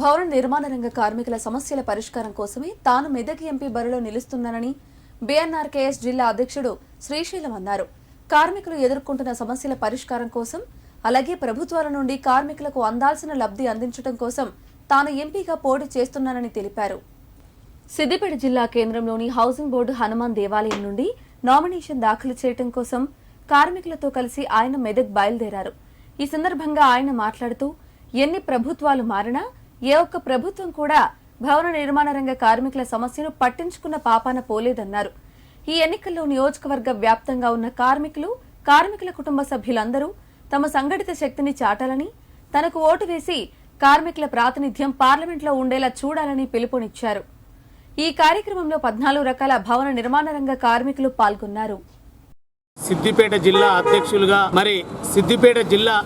భవన నిర్మాణ రంగ కార్మికుల సమస్యల పరిష్కారం కోసమే తాను మెదక్ ఎంపీ బరిలో నిలుస్తున్నానని బీఎన్ఆర్కేఎస్ జిల్లా అధ్యక్షుడు శ్రీశైలం అన్నారు. కార్మికులు ఎదుర్కొంటున్న సమస్యల పరిష్కారం కోసం అలాగే ప్రభుత్వాల నుండి కార్మికులకు అందాల్సిన లబ్ధి అందించడం కోసం తాను ఎంపీగా పోటీ చేస్తున్నానని తెలిపారు. సిద్దిపేట జిల్లా కేంద్రంలోని హౌసింగ్ బోర్డు హనుమాన్ దేవాలయం నుండి నామినేషన్ దాఖలు చేయడం కోసం కార్మికులతో కలిసి ఆయన మెదక్ బయలుదేరారు. ఈ సందర్భంగా ఆయన మాట్లాడుతూ ఎన్ని ప్రభుత్వాలు మారినా ఏ ఒక్క ప్రభుత్వం కూడా భవన నిర్మాణ రంగ కార్మికుల సమస్యను పట్టించుకున్న పాపాన పోలేదన్నారు. ఈ ఎన్నికల్లో నియోజకవర్గ వ్యాప్తంగా ఉన్న కార్మికులు కార్మికుల కుటుంబ సభ్యులందరూ తమ సంఘటిత శక్తిని చాటాలని తనకు ఓటు వేసి కార్మికుల ప్రాతినిధ్యం పార్లమెంట్లో ఉండేలా చూడాలని పిలుపునిచ్చారు. ఈ కార్యక్రమంలో పద్నాలుగు రకాల భవన నిర్మాణ రంగ కార్మికులు పాల్గొన్నారు. సిద్దిపేట జిల్లా అధ్యక్షులుగా మరి సిద్దిపేట జిల్లా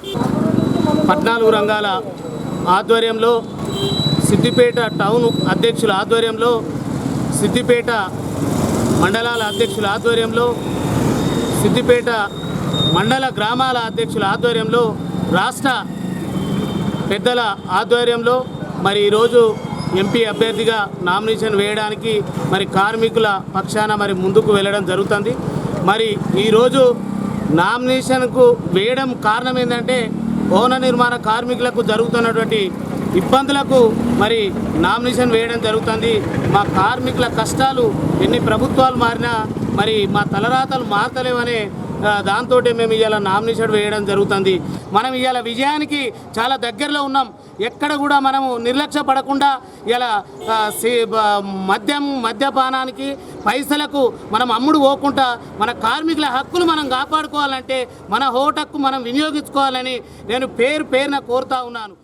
పద్నాలుగు రంగాల ఆధ్వర్యంలో సిద్దిపేట టౌన్ అధ్యక్షుల ఆధ్వర్యంలో సిద్దిపేట మండలాల అధ్యక్షుల ఆధ్వర్యంలో సిద్దిపేట మండల గ్రామాల అధ్యక్షుల ఆధ్వర్యంలో రాష్ట్ర పెద్దల ఆధ్వర్యంలో మరి ఈరోజు ఎంపీ అభ్యర్థిగా నామినేషన్ వేయడానికి మరి కార్మికుల పక్షాన మరి ముందుకు వెళ్ళడం జరుగుతుంది. మరి ఈరోజు నామినేషన్కు వేయడం కారణం ఏంటంటే భవన నిర్మాణ కార్మికులకు జరుగుతున్నటువంటి ఇబ్బందులకు మరి నామినేషన్ వేయడం జరుగుతుంది. మా కార్మికుల కష్టాలు ఎన్ని ప్రభుత్వాలు మారినా మరి మా తలరాతలు మారతలేవనే దాంతో మేము ఇవాళ నామినేషన్ వేయడం జరుగుతుంది. మనం ఇవాళ విజయానికి చాలా దగ్గరలో ఉన్నాం. ఎక్కడ కూడా మనము నిర్లక్ష్య పడకుండా ఇలా మద్యం మద్యపానానికి పైసలకు మనం అమ్ముడు పోకుండా మన కార్మికుల హక్కులు మనం కాపాడుకోవాలంటే మన హోటక్కు మనం వినియోగించుకోవాలని నేను పేరు పేరున కోరుతా ఉన్నాను.